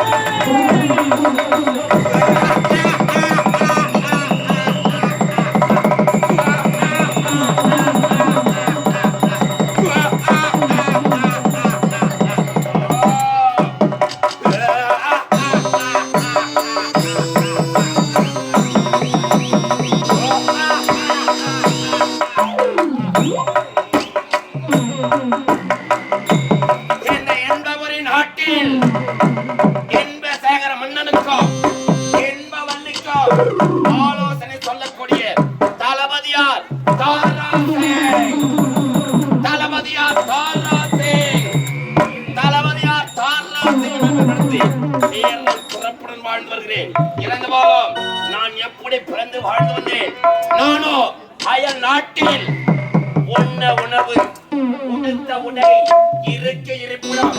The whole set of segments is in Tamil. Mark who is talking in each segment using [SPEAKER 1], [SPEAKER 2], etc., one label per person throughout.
[SPEAKER 1] இந்த ஆலோசனை சொல்லக்கூடிய தளபதியார் தளபதியார் தளபதியார் சிறப்புடன் வாழ்ந்து வருகிறேன். நான் எப்படி பிறந்து வாழ்ந்து வந்தேன்? நானோ அயல் நாட்டில் உண்ண உணவு உடுத்த உடை இருக்க இருப்பிடம்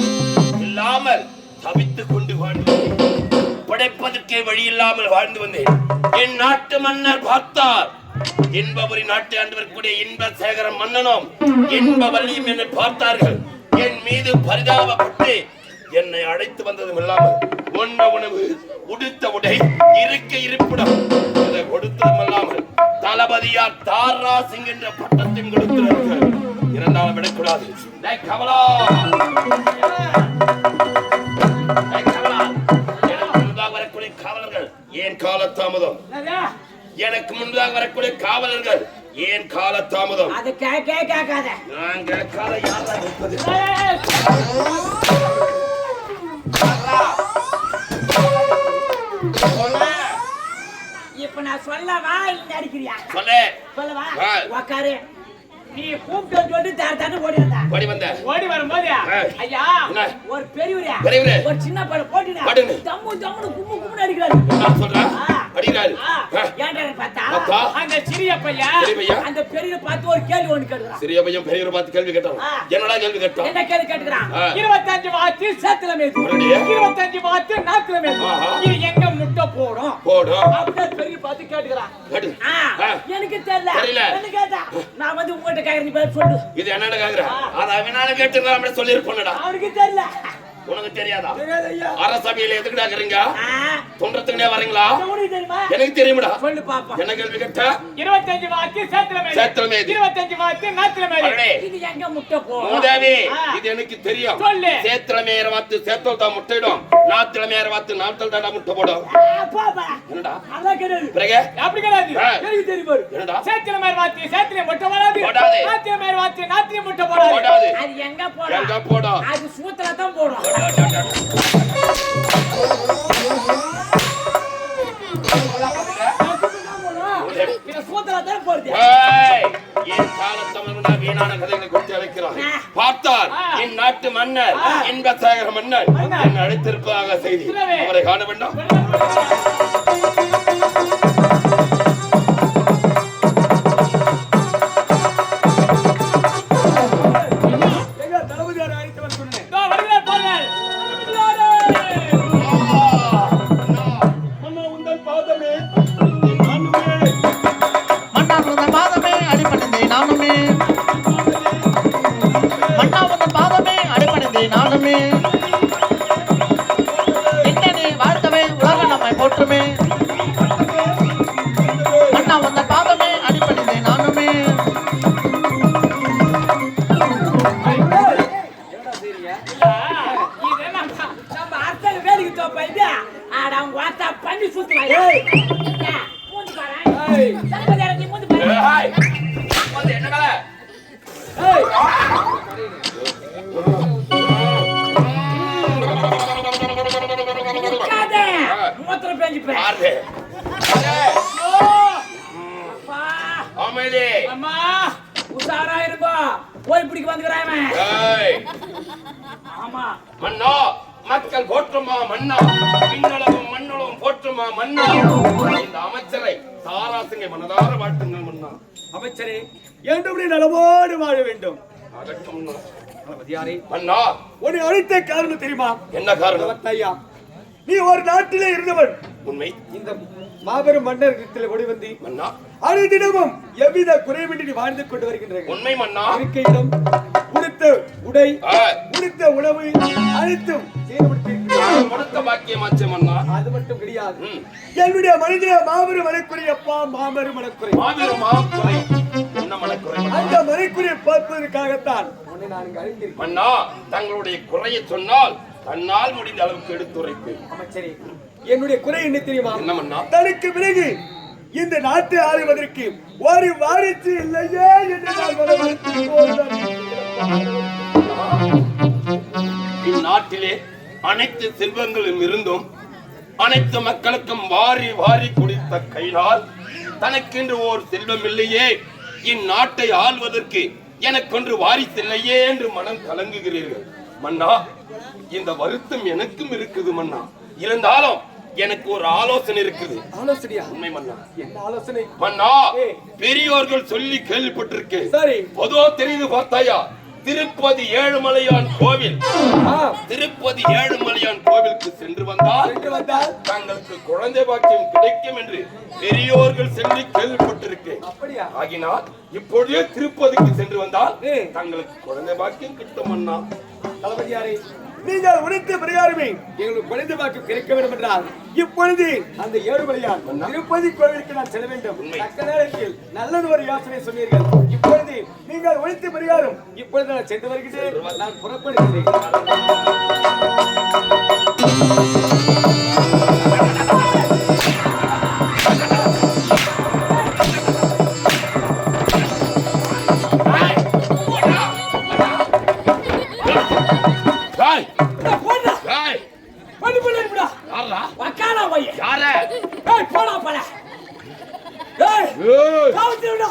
[SPEAKER 1] இல்லாமல் தவித்துக் கொண்டு வாழ்ந்தேன். வந்தேன். வழி இல்லாமல் வாழ்ந்து வந்தேன். என் நாட்டு மன்னர் பார்த்தார். இன்பபுரி நாட்டு ஆண்டவர் வரக்கூடிய இன்ப சேகரம் மன்னனும் என்பவரையும் என்னை பார்த்தார்கள். என் மீது பரிதாபப்பட்டு என்னை அழைத்து வந்ததும் இல்லாமல் உண்ண உணவு உடுத்த உடை இருக்க இருப்பிடம் இதை கொடுத்ததும் இல்லாமல் தளபதியார் தாரா சிங் என்ற பட்டத்தையும் கொடுத்திருக்கிறார்கள். இரண்டாலும் விடக்கூடாது. கமலா! காலதாமதம். எனக்கு முன்பாக வரக்கூடிய காவலர்கள் ஏன் காலதாமதம்?
[SPEAKER 2] அது கேட்கே கேட்காத.
[SPEAKER 1] நான் கேட்காத யாரா இருப்பது.
[SPEAKER 2] இப்ப நான் சொல்லவா இல்ல நடிக்கிறியா
[SPEAKER 1] சொல்லு.
[SPEAKER 2] சொல்லவா. உக்காரு. நீ கூப்பிட்டு சொல்லிட்டு தர தர ஓடி வந்தா
[SPEAKER 1] படி வந்த
[SPEAKER 2] ஓடி வரும்போது. ஐயா? ஒரு பெரியவரா
[SPEAKER 1] பெரியவரே.
[SPEAKER 2] ஒரு சின்ன பையன் போட்டுனா
[SPEAKER 1] போட்டுனு.
[SPEAKER 2] தம்மு கும்மு அடிக்கிறாரு.
[SPEAKER 1] அடிக்கிறாரு.
[SPEAKER 2] ஏன்டா பார்த்தா? அந்த சிறிய பையன்? அந்த பெரிய பார்த்து ஒரு கேள்வி ஒண்ணு கேட்கிறான்
[SPEAKER 1] சிறிய பையன் பெரியவரை பார்த்து கேள்வி கேட்டான். என்னடா கேள்வி கேட்டான்
[SPEAKER 2] என்ன கேள்வி
[SPEAKER 1] ஆ.
[SPEAKER 2] இருபத்தஞ்சு வாத்து சேத்துல மேது வாத்து நாத்துல மேது. இது எங்க முட்டை போடும்
[SPEAKER 1] போடும்
[SPEAKER 2] அப்படியே பெரிய பார்த்து கேட்டுக்கிறான். எனக்கு தெரியல. கேட்டா? நான் வந்து உங்ககிட்ட கேக்குறேன் பேர் சொல்லு.
[SPEAKER 1] இது என்னடா கேக்குற?
[SPEAKER 2] ஆ.
[SPEAKER 1] அத அவனால கேட்டு நம்ம சொல்லி இருப்போம்டா
[SPEAKER 2] அவனுக்கு தெரியல.
[SPEAKER 1] உனக்கு தெரியாதா? அரசபையில எதுக்குடா இருக்கறீங்க? தொன்றத்துக்குனே வரீங்களா? எனக்கு தெரியுமாடா.
[SPEAKER 2] சொல்லு பாப்பா.
[SPEAKER 1] என்ன கேள்வி கேட்ட?
[SPEAKER 3] இருபத்தஞ்சு வாக்கு சேத்துல மேல
[SPEAKER 1] சேத்துல மேது.
[SPEAKER 3] இருபத்தஞ்சு வாக்கு நாத்துல மேல
[SPEAKER 1] அடடே,
[SPEAKER 2] இது எங்க முட்டை போடும்
[SPEAKER 1] மூதேவி. இது எனக்கு தெரியும்.
[SPEAKER 3] சொல்லு.
[SPEAKER 1] சேத்துல மேயற வாத்து சேத்தல் தான் முட்டையிடும். நாத்துல மேயற வாத்து நாத்தல் தாண்டா முட்டை போடும்.
[SPEAKER 2] பாப்பா.
[SPEAKER 1] என்னடா?
[SPEAKER 2] அதான் கிடையாது
[SPEAKER 1] பிறகு?
[SPEAKER 3] அப்படி
[SPEAKER 1] ஆ.
[SPEAKER 2] எனக்கு தெரியும் பாரு.
[SPEAKER 1] என்னடா?
[SPEAKER 3] சேத்துல மேல வாத்து சேத்துல முட்டை போடாது.
[SPEAKER 1] போடாது.
[SPEAKER 3] நாத்திய மேல வாத்து நாத்திய முட்டை போடாது.
[SPEAKER 1] போடாது.
[SPEAKER 2] அது எங்க
[SPEAKER 1] எங்க
[SPEAKER 2] போடும்?
[SPEAKER 1] போடும்.
[SPEAKER 2] அது சூத்துல தான் போடும்
[SPEAKER 1] பார்த்தார் என் நாட்டு மன்னர் இன்ப சேகர மன்னர் என்னை அழைத்திருப்பதாக செய்தி. அவரை காண வேண்டாம்?
[SPEAKER 4] அடிபணிந்தே நானுமே நின்னனே வாழ்த்தவே உலகம் நம்மை போற்றுமே. மன்னா உந்தன் பாதமே அடிபணிந்தே நானுமே.
[SPEAKER 3] இது என்ன
[SPEAKER 2] நம்ம அர்த்தம் மூத்திரம் பேஞ்சு போய்.
[SPEAKER 1] யாரு?
[SPEAKER 2] அப்பா.
[SPEAKER 1] அமைதி.
[SPEAKER 3] அம்மா
[SPEAKER 2] உஷாரா இருங்கோ போய் பிடிக்க வந்துக்கிறான்
[SPEAKER 1] ஏய்,
[SPEAKER 2] ஆமா.
[SPEAKER 1] மன்னா மக்கள் போற்றுமா மன்னா விண்ணுலகம் மண்ணுலகம் போற்றுமா மன்னா இந்த அமைச்சரை தாராசிங்கை மனதார வாழ்த்துங்கள் மன்னா
[SPEAKER 5] அமைச்சரே என்றும் நீ நலமோடு வாழ வேண்டும்.
[SPEAKER 1] அதற்கு மன்னா. மன்னா
[SPEAKER 5] உன்னை அழைத்த காரணம் தெரியுமா?
[SPEAKER 1] என்ன காரணம்?
[SPEAKER 5] ஐயா நீ ஒரு நாட்டிலே இருந்தவன்.
[SPEAKER 1] உண்மை.
[SPEAKER 5] இந்த மாபெரும் மன்னரிடத்தில் ஓடி வந்து
[SPEAKER 1] மன்னா.
[SPEAKER 5] அனைத்திடமும் எவ்வித குறைவின்றி நீ வாழ்ந்து கொண்டு வருகின்ற
[SPEAKER 1] உண்மை மன்னா.
[SPEAKER 5] இருக்கையிலும் உடுத்த உடுத்த உடை உடுத்த உணவு அனைத்தும்.
[SPEAKER 1] கொடுத்த பாக்கியமாச்சு மன்னா.
[SPEAKER 5] அது மட்டும் கிடையாது. என்னுடைய மனித மாபெரும் மனக்குறையப்பா மாபெரும் மனக்குறை
[SPEAKER 1] மாபெரும் மாக்குறை.
[SPEAKER 5] அந்த மனைக்குறையை பார்ப்பதற்காகத்தான் உன்னை நான் இங்கு அழைத்திருக்கிறேன்.
[SPEAKER 1] மன்னா தங்களுடைய குறையை சொன்னால் தன்னால் முடிந்த அளவுக்கு எடுத்துரைப்பேன்
[SPEAKER 5] அமைச்சரே என்னுடைய குறை என்ன தெரியுமா?
[SPEAKER 1] என்ன மன்னா
[SPEAKER 5] தனக்கு பிறகு இந்த நாட்டை ஆளுவதற்கு ஒரு வாரிசு இல்லையே என்று
[SPEAKER 1] இந்நாட்டிலே அனைத்து செல்வங்களும் இருந்தும் அனைத்து மக்களுக்கும் வாரி வாரி குடித்த கையால் தனக்கென்று ஓர் செல்வம் இல்லையே. இந்நாட்டை ஆள்வதற்கு எனக்கொன்று வாரிசில்லையே என்று மனம் கலங்குகிறீர்கள். மன்னா இந்த வருத்தம் எனக்கும் இருக்குது மன்னா. இருந்தாலும் எனக்கு ஒரு ஆலோசனை இருக்குது.
[SPEAKER 5] ஆலோசனையா?
[SPEAKER 1] உண்மை மன்னா.
[SPEAKER 5] என்ன ஆலோசனை?
[SPEAKER 1] மன்னா. பெரியோர்கள் சொல்லி கேள்விப்பட்டிருக்கேன்.
[SPEAKER 5] சரி.
[SPEAKER 1] பொதுவா தெரியுது பார்த்தாயா? திருப்பதி ஏழுமலையான் கோவில். திருப்பதி ஏழுமலையான் கோவிலுக்கு சென்று வந்தால்
[SPEAKER 5] சென்று
[SPEAKER 1] தங்களுக்கு குழந்தை பாக்கியம் கிடைக்கும் என்று பெரியோர்கள் சொல்லி கேள்விப்பட்டிருக்கேன்.
[SPEAKER 5] அப்படியா?
[SPEAKER 1] ஆகினால் இப்பொழுதே திருப்பதிக்கு சென்று வந்தால். தங்களுக்கு குழந்தை பாக்கியம் கிட்டும் அண்ணா
[SPEAKER 5] தளபதியாரே நீங்கள் உழைத்த பிரகாரமே எங்களுக்கு குழந்தை வாக்கு கிடைக்க வேண்டும் என்றால் இப்பொழுது அந்த ஏழுமலையான் திருப்பதி கோவிலுக்கு நான் செல்ல வேண்டும். தக்க நேரத்தில் நல்லது ஒரு யோசனை சொன்னீர்கள். இப்பொழுது நீங்கள் உழைத்த பிரகாரம் இப்பொழுது நான் சென்று வருகிறேன். நான் புறப்படுகிறேன்.
[SPEAKER 2] போடா. பண்ணி? வக்காலா போய்
[SPEAKER 1] யார?
[SPEAKER 2] ஏய் போடா ஏய்
[SPEAKER 1] ஏய்,
[SPEAKER 2] காவுத்துடா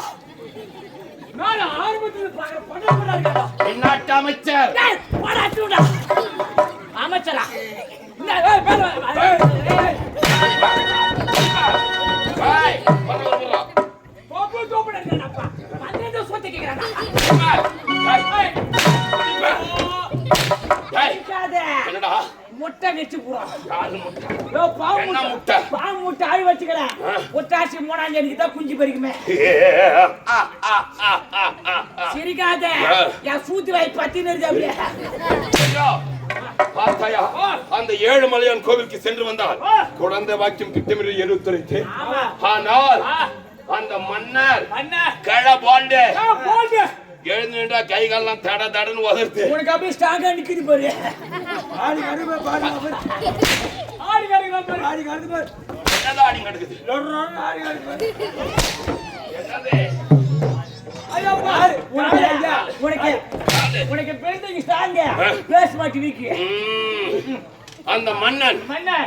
[SPEAKER 2] நான் ஆரம்பத்துல பாக்குற பண்ண பண்ணாடா
[SPEAKER 1] இந்நாட்டு அமைச்சர்?
[SPEAKER 2] ஏய் போடா முட்டை
[SPEAKER 1] யாரு முட்டை?
[SPEAKER 2] பாவு முட்டை. ஆய் வச்சுக்கிறேன். புத்தாசி மூணாம் தேதிக்கு தான் குஞ்சு பறிக்குமே. சிரிக்காத. என் சூத்து வாய் பத்தி நிறுது அப்படியே.
[SPEAKER 1] ஐயா, பார்த்தாயா? அந்த ஏழுமலையான் கோவிலுக்கு சென்று வந்தால் குழந்தை வாக்கியம் கிட்டமிரு எடுத்துரைத்து ஆனால். அந்த மன்னர்
[SPEAKER 2] அண்ணா
[SPEAKER 1] கழ பாண்டு எழுந்து நின்றா கை கால்லாம் தட தடன்னு உதர்த்து
[SPEAKER 2] உனக்கு அப்படியே ஸ்ட்ராங்கா நிக்குது பாரு.
[SPEAKER 5] ஆடி கருமை பாடி
[SPEAKER 2] ஆடி கறக்கலாம் பாரு.
[SPEAKER 5] ஆடி கருமை
[SPEAKER 1] என்னதான்
[SPEAKER 5] ஆடி
[SPEAKER 1] என்னது?
[SPEAKER 2] ஐயோ பாரு உனக்கு உனக்கு உனக்கு பெருந்தைக்கு ஸ்ட்ராங்க பேச மாட்டி வீக்கு.
[SPEAKER 1] அந்த மன்னன்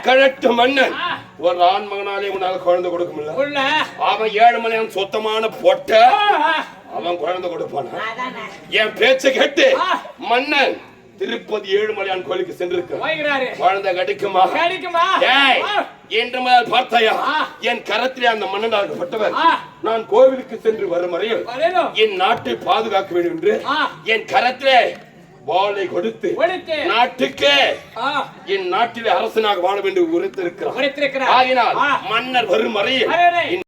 [SPEAKER 1] கழட்டு மன்னன். ஒரு ஆண் மகனாலே உன்னால குழந்தை கொடுக்க முடியல. அவன் ஏழுமலையான் சொத்தமான பொட்ட. அவன் குழந்தை கொடுப்பானா
[SPEAKER 2] அதானே
[SPEAKER 1] என் பேச்சை கேட்டு. மன்னன் திருப்பதி ஏழுமலையான் கோயிலுக்கு சென்றிருக்க
[SPEAKER 2] வைக்கிறாரு
[SPEAKER 1] குழந்தை கிடைக்குமா
[SPEAKER 2] கிடைக்குமா.
[SPEAKER 1] இன்று முதல் பார்த்தாயா. என் கரத்திலே அந்த மன்னனாகப்பட்டவர்
[SPEAKER 2] ஆ.
[SPEAKER 1] நான் கோவிலுக்கு சென்று வரும் வரையில் என் நாட்டை பாதுகாக்க வேண்டும் என்று. என் கரத்திலே வாளை கொடுத்து. நாட்டுக்கு என் நாட்டிலே அரசனாக வாழ வேண்டும் உரைத்திருக்கிறார். ஆகினால். மன்னர் வரும் வரையில்.